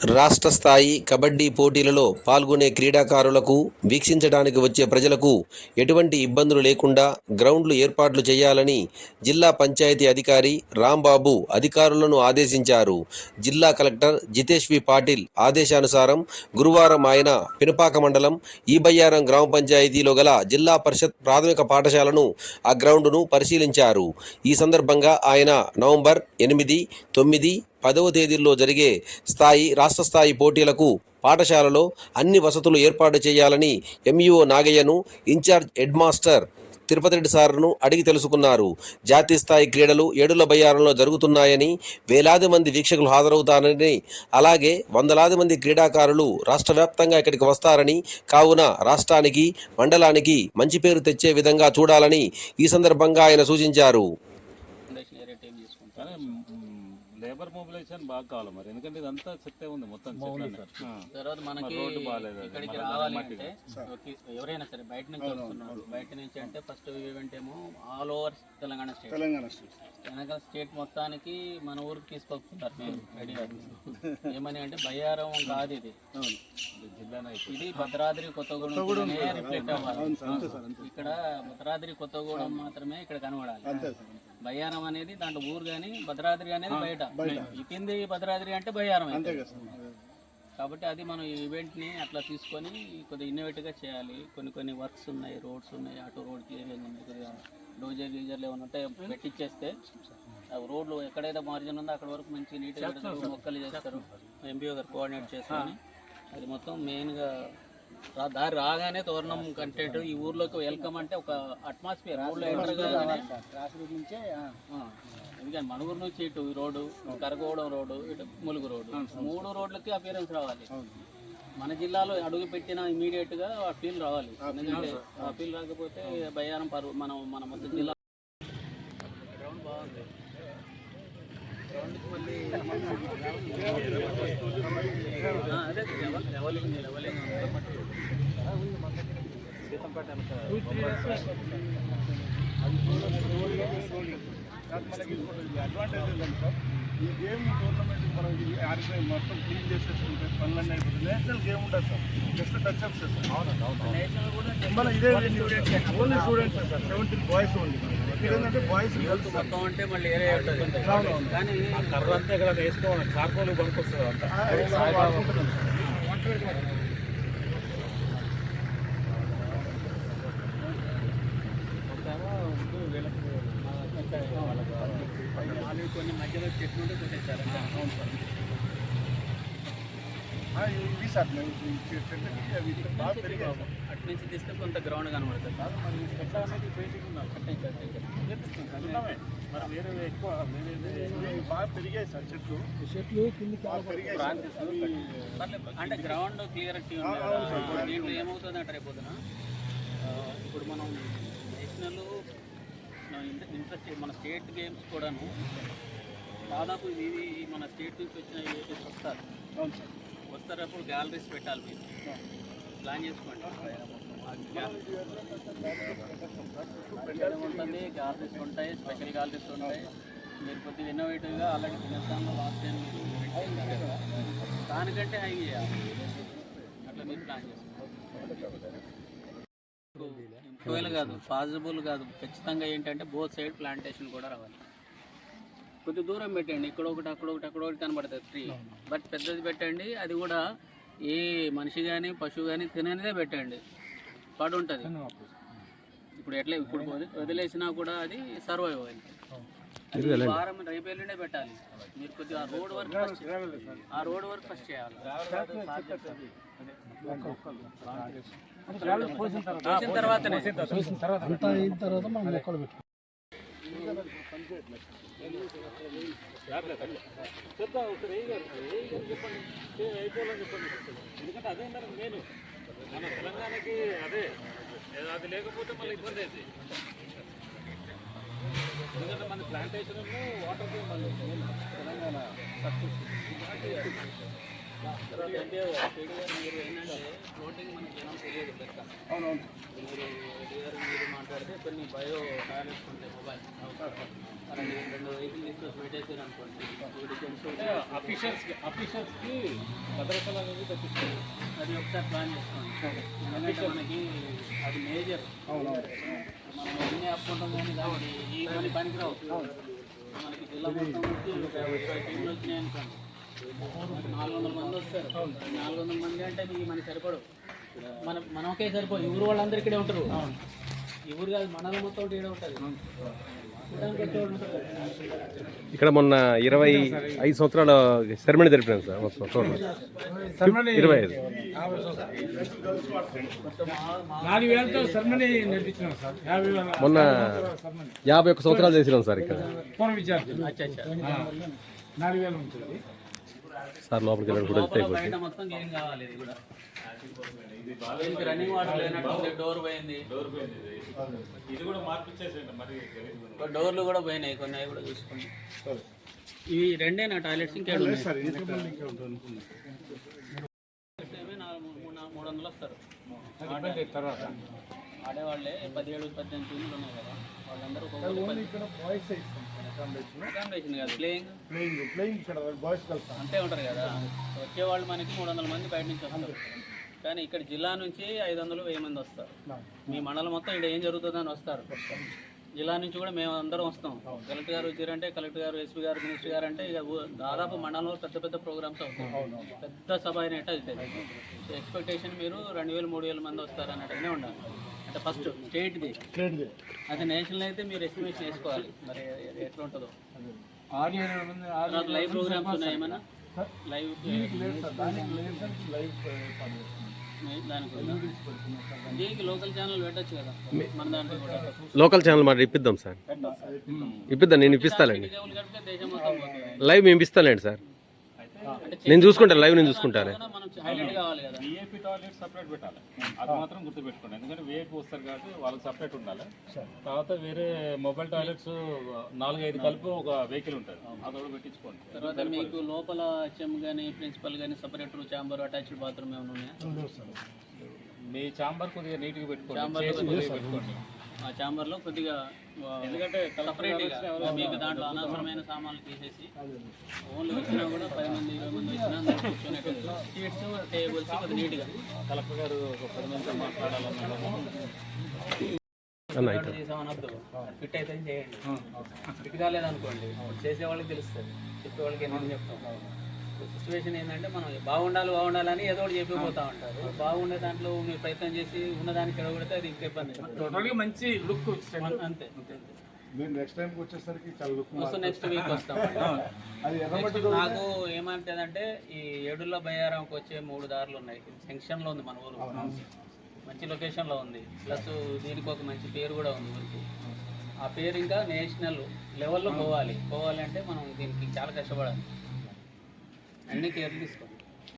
రాష్ట్ర స్థాయి కబడ్డీ పోటీలలో పాల్గొనే క్రీడాకారులకు వీక్షించడానికి వచ్చే ప్రజలకు ఎటువంటి ఇబ్బందులు లేకుండా గ్రౌండ్లు ఏర్పాట్లు చేయాలని జిల్లా పంచాయతీ అధికారి రాంబాబు అధికారులను ఆదేశించారు. జిల్లా కలెక్టర్ జితేష్ వి పాటిల్ ఆదేశానుసారం గురువారం ఆయన పినపాక మండలం ఈబయ్యారం గ్రామ పంచాయతీలో గల జిల్లా పరిషత్ ప్రాథమిక పాఠశాలను ఆ గ్రౌండ్ను పరిశీలించారు. ఈ సందర్భంగా ఆయన నవంబర్ ఎనిమిది తొమ్మిది పదవ తేదీల్లో జరిగే స్థాయి రాష్ట్ర స్థాయి పోటీలకు పాఠశాలలో అన్ని వసతులు ఏర్పాటు చేయాలని MEO నాగయ్యను incharge head master Tirupati Reddy సార్ను అడిగి తెలుసుకున్నారు. జాతీయ స్థాయి క్రీడలు ఏడుల బయ్యారంలో జరుగుతున్నాయని వేలాది మంది వీక్షకులు హాజరవుతారని అలాగే వందలాది మంది క్రీడాకారులు రాష్ట్ర వ్యాప్తంగా ఇక్కడికి వస్తారని కావున రాష్ట్రానికి మండలానికి మంచి పేరు తెచ్చే విధంగా చూడాలని ఈ సందర్భంగా ఆయన సూచించారు ఫౌండేషన్ ఏరియా టీం తీసుకుంటాం కానీ మొబిలైజేషన్ బాగా కావాలి మరి. ఎందుకంటే ఇదంతా చెత్తే ఉంది మొత్తం. తర్వాత మనకి. ఇక్కడికి రావాలి. అంటే ఎవరైనా సరే బయట నుంచి వస్తున్నారు. బయట నుంచి అంటే ఫస్ట్ ఈవెంట్ ఏమో all over Telangana state Telangana state Telangana state మొత్తానికి మన ఊరికి తీసుకొస్తున్నారు మేము ఏమని అంటే బయ్యారం కాదు ఇది. ఇది భద్రాద్రి కొత్తగూడెం రిఫ్లెక్ట్ అవ్వాలి. ఇక్కడ భద్రాద్రి కొత్తగూడెం మాత్రమే ఇక్కడ కనబడాలి. బయ్యారం అనేది దాంట్లో ఊరు కానీ భద్రాద్రి అనేది బయట. ఈ కింది భద్రాద్రి అంటే బయ్యారం అంతే. కాబట్టి అది మనం ఈ ఈవెంట్ని అట్లా తీసుకొని కొద్దిగా ఇన్నోవేటివ్గా చేయాలి. కొన్ని కొన్ని వర్క్స్ ఉన్నాయి రోడ్స్ ఉన్నాయి అటు రోడ్ క్లియరింగ్ ఉన్నాయి కొద్దిగా డోజర్ గీజర్లు ఏమైనా ఉంటే పెట్టించేస్తే ఆ రోడ్లు ఎక్కడైతే మార్జిన్ ఉందో అక్కడ వరకు మంచి నీట్గా మొక్కలు చేస్తారు. ఎంపీఓ గారు కోఆర్డినేట్ చేసుకొని అది మొత్తం మెయిన్గా దారి రాగానే తోరణం కంటెంట్ ఈ ఊర్లోకి వెల్కమ్ అంటే ఒక అట్మాస్ఫియర్ ఊర్లో ఎంటర్ కాగానే. ఎందుకంటే మనుగురు నుంచి ఇటు ఈ రోడ్డు కరగోడం రోడ్డు ఇటు ములుగు రోడ్డు. మూడు రోడ్లకి అపియరెన్స్ రావాలి. మన జిల్లాలో అడుగు పెట్టిన ఇమీడియట్గా ఆ ఫీల్ రావాలి. ఎందుకంటే ఆ ఫీల్ రాకపోతే బయ్యారం పరువు మనం మన మొత్తం జిల్లా గ్రౌండ్ బాగుంది. అదే లెవెల్- లెవెలింగ్ లెవెలింగ్. వెనక కాదు మనకి అడ్వాంటేజ్ ఏంటంటే సార్. ఈ గేమ్ టోర్నమెంట్ మనం ఆర్గనైజ్ మొత్తం క్లీన్ చేసేసుకుంటే పనులన్నీ అయిపోతుంది నేషనల్ గేమ్ ఉంటుంది sir. Just touch ups sir అవునండి అవును నేషనల్ కూడా మన ఇదే only students sir. Seventeen boys only ఏంటంటే బాయ్స్ గర్ల్స్ సార్ మొత్తం అంటే మళ్ళీ ఏరియా ఉంటుంది. కానీ కర్ర అంతా ఇక్కడ వేసుకోవాలి. చార్కోల్ పనికొస్తుంది అంతా. కొన్ని మధ్యలో చెట్లు ఉంటే కొట్టేశారు అవును సార్ ఇవి సార్. అటు నుంచి తీస్తే కొంత గ్రౌండ్ కనబడుతుంది మరి అనేది పెయింటింగ్ ఉన్నారు. మరి వేరే ఎక్కువ బాగా పెరిగాయి సార్ చెట్లు చెట్లు. అంటే గ్రౌండ్. కదా. దీంట్లో ఏమవుతుంది అంటే రేపొద్దున ఆ, ఇప్పుడు మనం నేషనల్ ఇంట్రెస్ట్ మన స్టేట్ గేమ్స్ కూడాను దాదాపు ఇది మన స్టేట్ నుంచి వచ్చిన ఏపీస్ వస్తారు. అవును సార్. వస్తారు అప్పుడు గ్యాలరీస్ పెట్టాలి మీరు. ప్లాన్ చేసుకోండి. ఉంటుంది గ్యాలరీస్ ఉంటాయి స్పెషల్ గ్యాలరీస్ ఉంటాయి. మీరు కొద్దిగా ఇన్నోవేటివ్గా ఆల్రెడీ తినేస్తాను లాస్ట్ టైం మీరు. దానికంటే హై చేయాలి. అట్లా మీరు ప్లాన్ చేసుకోండి. ఒకవేళ కాదు పాసిబుల్ కాదు. ఖచ్చితంగా ఏంటంటే బోత్ సైడ్ ప్లాంటేషన్ కూడా రావాలి. కొద్ది దూరం పెట్టండి. ఇక్కడ ఒకటి అక్కడ ఒకటి అక్కడ ఒకటి కనబడుతుంది ట్రీ. బట్ పెద్దది పెట్టండి. అది కూడా ఏ మనిషి కానీ పశువు కానీ తిననిదే పెట్టండి. పడి ఉంటుంది ఇప్పుడు ఎట్లా ఇప్పుడు వది- వదిలేసినా కూడా అది సర్వైవ్ అయింది వారం రేపు ఎల్లుండే పెట్టాలి. మీరు కొద్దిగా ఆ రోడ్ వర్క్ ఫస్ట్ ఆ రోడ్ వర్క్ ఫస్ట్ చేయాలి. పోసిన తర్వాతనే చెప్తా ఒకసారి ఏ గారు ఏ గారు చెప్పండి అయిపోవాలని చెప్పండి ఎందుకంటే అదే మనకు మెయిన్ మన తెలంగాణకి అదే అది లేకపోతే మళ్ళీ ఇబ్బంది అయితే ఎందుకంటే మన ప్లాంటేషన్ వాటర్ మళ్ళీ తెలంగాణ సక్సెస్ తర్వాత ఎంపీ మనకి అవునవును. మీరు మాట్లాడితే కొన్ని బయో టాయిలెట్స్ ఉంటాయి మొబైల్ రెండు వెహికల్ తీసుకొచ్చి పెట్టేసారు అనుకోండి ఒకటి అఫీషియల్స్కి భద్రతలు అనేది అది ఒకసారి ప్లాన్ చేసుకోండి ఎందుకంటే మనకి అది మేజర్ మనం ఎన్ని అప్పుకుంటాం కానీ దానికి ఈ పనికిరావు మనకి జిల్లా మొత్తం వచ్చి ఒక టీంలు వచ్చినాయి అనుకోండి నాలుగు వందల మంది వస్తారు. నాలుగు వందల మంది అంటే మీకు మనకి సరిపడవు. మన సరిపోదు. ఊరు వాళ్ళందరూ ఇక్కడే ఉంటారు. ఈ ఊరు కాదు మనలో మొత్తం ఇక్కడే ఉంటుంది. మొన్న ఇరవై ఐదు సంవత్సరాల సెరమనీ జరిపినాం సార్ మొత్తం ఇరవై ఐదు. నాలుగు వేలతో సర్మనీ నేర్పించినాం సార్. యాభై వేల మొన్న యాభై ఒక్క సంవత్సరాలు చేసినాం సార్ ఇక్కడ. పూర్వ విద్యార్థులు. అచ్చా అచ్చా. నాలుగు వేలు ఉంటుంది. సార్ లోపలికి వెళ్ళి కూడా లోపల బయట మొత్తం క్లీన్ కావాలి ఇది కూడా? దీనికి రన్నింగ్ వాటర్ లేనట్టు డోర్ పోయింది. ఇది కూడా మార్పిచ్చేసేయండి మరి డోర్లు కూడా పోయినాయి కొన్ని అవి కూడా చూసుకోండి ఇవి రెండే నా టాయిలెట్స్ ఇంకా మూడు మూడు నా- మూడు వందలు వస్తారు. ఆడేవాళ్ళే పదిహేడు పద్దెనిమిది ఉన్నాయి కదా. వాళ్ళందరూ ఒక్కొక్కరు ఓన్లీ ఇక్కడ బాయ్స్ ఇస్తాం. అకామిడేషన్ అకామిడేషన్ కాదు. ప్లేయింగ్ ప్లేయింగ్ ప్లేయింగ్ ఇక్కడ బాయ్స్ కలుస్తాం. అంతే ఉంటారు కదా. వచ్చేవాళ్ళు మనకి మూడు వందల మంది బయట నుంచి వస్తారు. కానీ ఇక్కడ జిల్లా నుంచి ఐదు వందలు వెయ్యి మంది వస్తారు. మీ మండలం మొత్తం ఇక్కడ ఏం జరుగుతుందని వస్తారు. జిల్లా నుంచి కూడా మేము అందరం వస్తాం. కలెక్టర్ గారు వచ్చారంటే కలెక్టర్ గారు ఎస్పీ గారు మినిస్టర్ గారు అంటే ఇక దాదాపు మండలంలో పెద్ద పెద్ద ప్రోగ్రామ్స్ అవుతాయి. పెద్ద సభ అయినట్టు అవుతుంది ఎక్స్పెక్టేషన్ మీరు రెండు వేలు మూడు వేల మంది వస్తారు అన్నట్టుగానే ఉండాలి. అంటే ఫస్ట్ స్టేట్ది స్టేట్ అది నేషనల్ అయితే మీరు ఎస్టిమేషన్ వేసుకోవాలి మరి ఎట్లా ఉంటుందో? ఆరు తర్వాత లైవ్ ప్రోగ్రామ్స్ ఉన్నాయి ఏమన్నా లైవ్ దానికి లోకల్ ఛానల్ పెట్టచ్చు కదా. మన దాంట్లో కూడా. లోకల్ ఛానల్ మరి ఇప్పిద్దాం సార్. ఇప్పిద్దాం. నేను ఇప్పిస్తానండి లైవ్ మేము ఇస్తానండి సార్. నేను చూసుకుంటాను లైవ్ నేను చూసుకుంటాను విఐపి టాయిలెట్ సపరేట్ పెట్టాలి. అది మాత్రం గుర్తుపెట్టుకోండి. ఎందుకంటే విఐపి వస్తారు కాబట్టి వాళ్ళకి సపరేట్ ఉండాలి. తర్వాత వేరే మొబైల్ టాయిలెట్స్ నాలుగైదు కలిపి ఒక వెహికల్ ఉంటుంది. అది కూడా పెట్టించుకోండి. తర్వాత మీకు లోపల హెచ్ఎం కానీ ప్రిన్సిపల్ కానీ సపరేట్ ఛాంబర్ అటాచ్డ్ బాత్రూమ్ ఏమైనా ఉన్నాయా? మీ చాంబర్ కొద్దిగా నీట్గా పెట్టుకోండి. Chamber చేసి కొద్దిగా పెట్టుకోండి. ఆ ఛాంబర్లో కొద్దిగా ఎందుకంటే సపరేట్గా మీకు దాంట్లో అనవసరమైన సామాన్లు తీసేసి ఓన్లీ వచ్చినా కూడా పది మంది ఇరవై మంది వచ్చినా కూర్చునేటట్టు సీట్స్ టేబుల్స్ కొద్దిగా నీట్గా. కలెక్టర్ గారు ఒక పది మందితో ఇక్కడ చేసామనొద్దు ఫిట్ అయితే చేయండి. ఫిట్ కాలేదనుకోండి చేసే వాళ్ళకి తెలుస్తుంది. చెప్పే వాళ్ళకి ఏంటని చెప్తాం? సిచ్యువేషన్ ఏంటంటే మనం బాగుండాలి బాగుండాలని ఏదో ఒకటి చెప్పిపోతా ఉంటారు. బాగుండే దాంట్లో మీరు ప్రయత్నం చేసి ఉన్నదానికి చెడగొడితే అది ఇంకా ఇబ్బంది. టోటల్గా మంచి లుక్ అంతే మీరు నెక్స్ట్ టైంకి వచ్చేసరికి చాలా లుక్ వస్తాం నెక్స్ట్ వీక్ వస్తాం నాకు ఏమంటదంటే ఈ ఏడుల్ల బయ్యారంకి వచ్చే మూడు దారులు ఉన్నాయి. జంక్షన్లో ఉంది మన ఊరు. మంచి లొకేషన్లో ఉంది. ప్లస్ దీనికి ఒక మంచి పేరు కూడా ఉంది ఊరికి. ఆ పేరు ఇంకా నేషనల్ లెవెల్లో పోవాలి. పోవాలి అంటే మనం దీనికి చాలా కష్టపడాలి. అన్ని కేర్ తీసుకో.